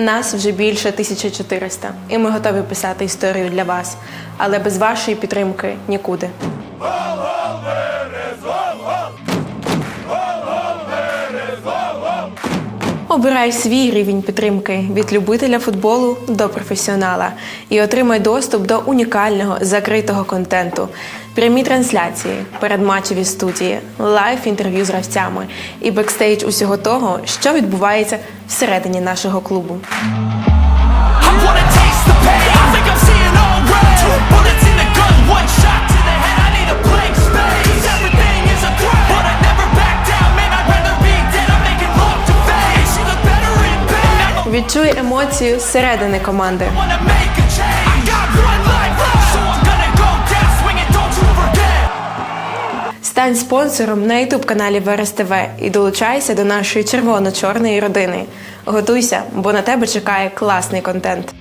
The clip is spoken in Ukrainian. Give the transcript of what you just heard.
Нас вже більше 1400, і ми готові писати історію для вас. Але без вашої підтримки нікуди. Обирай свій рівень підтримки від любителя футболу до професіонала і отримай доступ до унікального закритого контенту, прямі трансляції, передматчеві студії, лайв інтерв'ю з гравцями і бекстейдж усього того, що відбувається всередині нашого клубу. Swinging. емоцію середини команди. Стань спонсором на youtube каналі Верес ТВ і долучайся до нашої червоно-чорної родини. Готуйся, бо на тебе чекає класний контент.